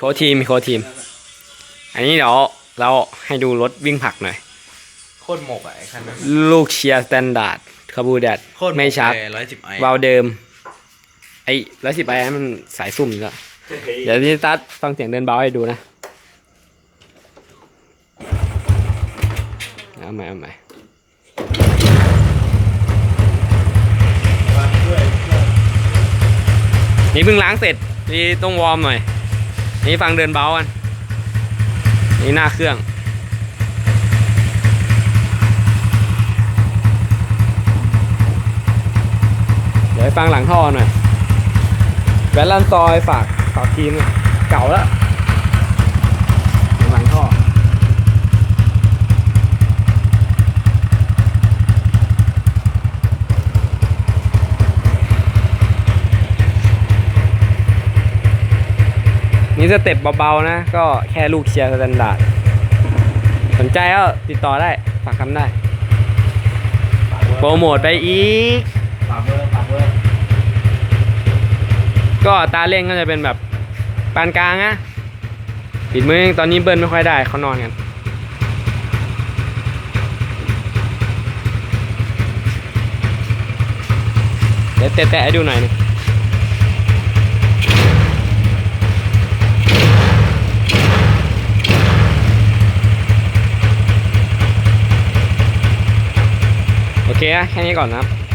โค้ชทีมโค้ชทีม อันนี้เดี๋ยวเราให้ดูรถวิ่งผลักหน่อย โคตรหมกอะไอ้คันนั้นลูกเชียร์สแตนดาร์ดคาบูแดดโคตรหไม่ชักร้อยสิบไอวาล์วเดิม ไอ้ร้อยสิบไอ้มันสายซุ่มอยู่แล้วเดี๋ยวที่ตัดฟังเสียงเดินเบาให้ดูนะเอาใหม่เอาใหม่นี่เพิ่งล้างเสร็จนี่ต้องวอร์มหน่อย นี่ฟังเดินเบากันนี่หน้าเครื่อง เดี๋ยวฟังหลังท่อหน่อยแบลลันซอยฝากฝากทีมเก่าแล้วหลังท่อ นี่สเต็ปเบาๆนะ ก็แค่ลูกเชียร์สแตนดาร์ดสนใจก็ติดต่อได้ฝากคำได้ โปรโมทไปอีก ก็ตาเร่งก็จะเป็นแบบปานกลางนะปิดมือตอนนี้เบิ้ลไม่ค่อยได้เขานอนกันเดี๋ยวแตะๆดูหน่อยนึง เคนะแค่นี้ก่อนนะครับ